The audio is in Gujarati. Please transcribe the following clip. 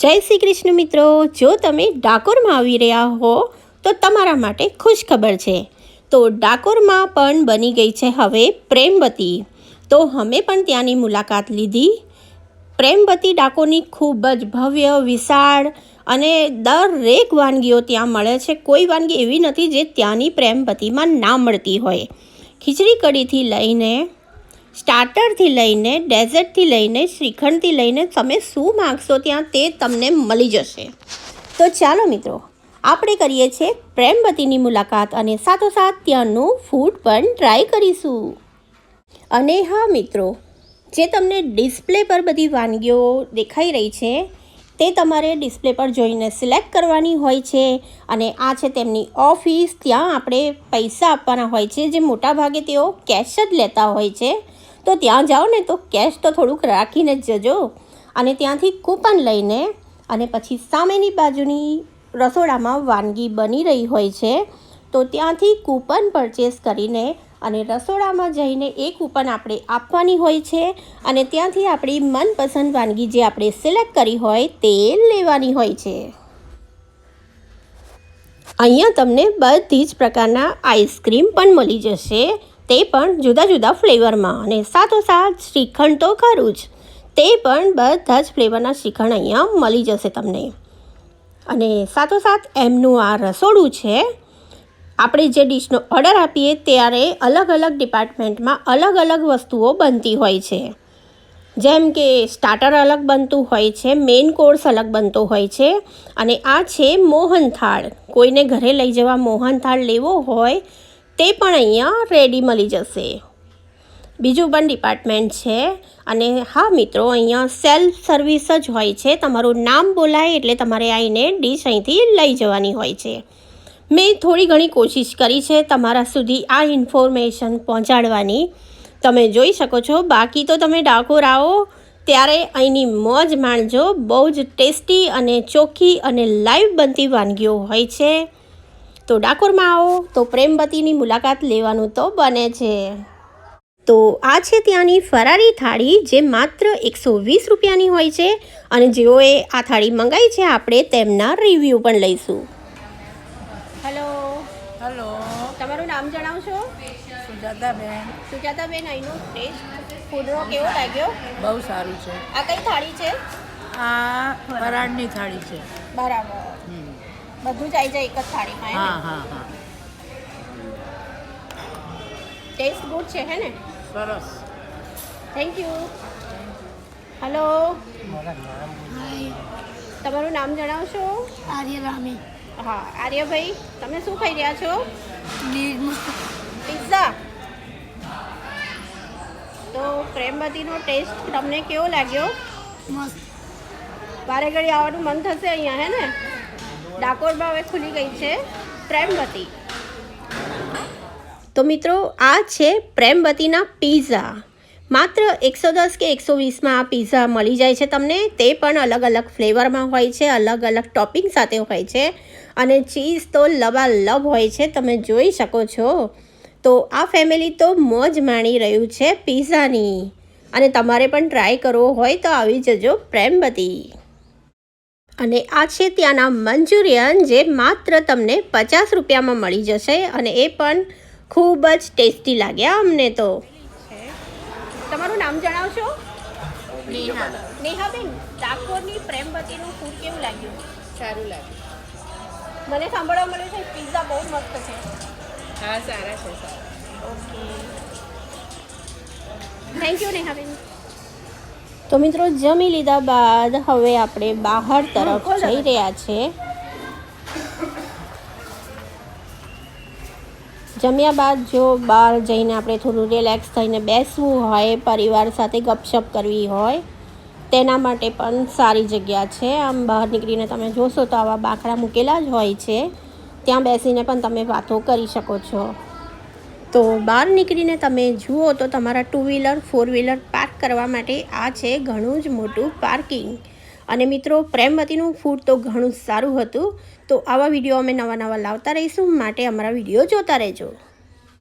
જય શ્રી કૃષ્ણ મિત્રો. જો તમે ડાકોરમાં આવી રહ્યા હો, તો તમારા માટે ખુશ ખબર છે. તો ડાકોરમાં પણ બની ગઈ છે હવે પ્રેમવતી. તો અમે પણ ત્યાંની મુલાકાત લીધી. પ્રેમવતી ડાકોરની ખૂબ જ ભવ્ય, વિશાળ અને દરેક વાનગીઓ ત્યાં મળે છે. કોઈ વાનગી એવી નથી જે ત્યાંની પ્રેમવતીમાં ના મળતી હોય. ખીચડી કઢીથી લઈને સ્ટાર્ટરથી લઈને, ડેઝર્ટથી લઈને, શ્રીખંડથી લઈને તમે શું માગશો ત્યાં તે તમને મળી જશે. તો ચાલો મિત્રો, આપણે કરીએ છીએ પ્રેમવતીની મુલાકાત અને સાથોસાથ ત્યાંનું ફૂડ પણ ટ્રાય કરીશું. અને હા મિત્રો, જે તમને ડિસ્પ્લે પર બધી વાનગીઓ દેખાઈ રહી છે, તે તમારે ડિસ્પ્લે પર જોઈને સિલેક્ટ કરવાની હોય છે અને આ છે તેમની ઓફિસ ત્યાં આપણે પૈસા આપવાના હોય છે, જે મોટાભાગે તેઓ કેશ જ લેતા હોય છે. તો ત્યાં જાઓ ને તો કેશ તો થોડુંક રાખીને જ જજો. અને ત્યાંથી કૂપન લઈને અને પછી સામેની બાજુની રસોડામાં વાનગી બની રહી હોય છે, તો ત્યાંથી કૂપન પરચેસ કરીને અને રસોડામાં જઈને એ કૂપન આપણે આપવાની હોય છે. અને ત્યાંથી આપણી મનપસંદ વાનગી જે આપણે સિલેક્ટ કરી હોય તે લેવાની હોય છે. અહીંયા તમને બધી જ પ્રકારના આઈસ્ક્રીમ પણ મળી જશે. તે પણ જુદા જુદા ફ્લેવરમાં અને સાથોસાથ શ્રીખંડ તો ખરું જ. તે પણ બધા જ ફ્લેવરના શ્રીખંડ અહીંયા મળી જશે તમને. અને સાથોસાથ એમનું આ રસોડું છે. આપણે જે ડીશનો ઓર્ડર આપીએ ત્યારે અલગ અલગ ડિપાર્ટમેન્ટમાં અલગ અલગ વસ્તુઓ બનતી હોય છે. જેમ કે સ્ટાર્ટર અલગ બનતું હોય છે મેઇન કોર્સ અલગ બનતો હોય છે અને આ છે મોહનથાળ. કોઈને ઘરે લઈ જવા મોહનથાળ લેવો હોય તે પણ અહીંયા રેડી મળી જશે. બીજું પણ ડિપાર્ટમેન્ટ છે અને હા મિત્રો, અહીંયા સેલ્ફ સર્વિસ જ હોય છે. તમારું નામ બોલાય એટલે તમારે આવીને ડીશ અહીંથી લઈ જવાની હોય છે. મેં થોડી ઘણી કોશિશ કરી છે તમારા સુધી આ ઇન્ફોર્મેશન પહોંચાડવાની. તમે જોઈ શકો છો, બાકી તો તમે ડાકોર આવો, ત્યારે અહીંની મોજ માણજો. બહુ જ ટેસ્ટી અને ચોખ્ખી અને લાઈવ બનતી વાનગીઓ હોય છે. તો ડાકોરમાં આવો. તો પ્રેમવતીની મુલાકાત લેવાનું તો બને છે. તો આ છે ત્યાંની ફરારી થાળી જે માત્ર એકસો વીસ રૂપિયાની હોય છે અને જેઓએ આ થાળી મંગાવી છે આપણે તેમના રિવ્યૂ પણ લઈશું. હેલો હલો તમારું નામ જણાવશો? સુજાતાબેન. સુજાતાબેન અહીંનો ટેસ્ટ ફૂડનો કેવો લાગ્યો? બહુ સારું છે. આ કઈ થાળી છે? આ ફરાળની થાળી છે. બરાબર. બધું જ આવી જાય એક જ થાળીમાં હા હા હા. ટેસ્ટ ગુડ છે હે ને? સરસ. થેન્ક યુ હલો તમારું નામ જણાવશો? આર્ય રામી હા આર્યભાઈ તમે શું ખાઈ રહ્યા છો? પિઝા તો પ્રેમવતીનો ટેસ્ટ તમને કેવો લાગ્યો? મસ્ત. વારે ઘડી આવવાનું મન થશે અહીંયા હે ને? ડાકોરમાં હવે ખુલી ગઈ છે પ્રેમવતી. તો મિત્રો, આ છે પ્રેમવતીના પીઝા. માત્ર એકસો દસ કે એકસો વીસમાં આ પીઝા મળી જાય છે તમને. તે પણ અલગ અલગ ફ્લેવરમાં હોય છે, અલગ અલગ ટોપિંગ સાથે હોય છે અને ચીઝ તો લબાલબ હોય છે, તમે જોઈ શકો છો. તો આ ફેમિલી તો મોજ માણી રહ્યું છે પીઝાની. અને તમારે પણ ટ્રાય કરવો હોય તો આવી જજો પ્રેમવતી. અને આ છે ત્યાંના મંચુરિયન જે માત્ર તમને પચાસ રૂપિયામાં મળી જશે અને એ પણ ખૂબ જ ટેસ્ટી લાગ્યા અમને તો. તમારું નામ જણાવશો? નેહા. નેહાબેન ડાકોરની પ્રેમવતીનું ફૂડ કેવું લાગ્યું? સારું લાગ્યું. મને સાંભળવા મળ્યું છે પિઝા બહુ મસ્ત છે. હા સારા છે ઓકે થેન્ક યુ નેહાબેન. તો મિત્રો જમી લીધા બાદ હવે આપણે બહાર તરફ જઈ રહ્યા છે. જમ્યા બાદ જો બહાર જઈને આપણે થોડું રિલેક્સ થઈને બેસવું હોય પરિવાર સાથે ગપશપ કરવી હોય તેના માટે પણ સારી જગ્યા છે. આમ બહાર નીકળીને તમે જોશો તો આવા બાંકડા મૂકેલા જ હોય છે. ત્યાં બેસીને પણ તમે વાતો કરી શકો છો. તો બહાર નીકળીને તમે જુઓ તો તમારા ટુ વ્હીલર ફોર વ્હીલર કરવા માટે આ છે ઘણું જ મોટું પાર્કિંગ. અને મિત્રો, પ્રેમવતીનું ફૂડ તો ઘણું સારું હતું. તો આવા વીડિયો અમે નવા નવા લાવતા રહીશું. માટે અમારા વીડિયો જોતા રહેજો.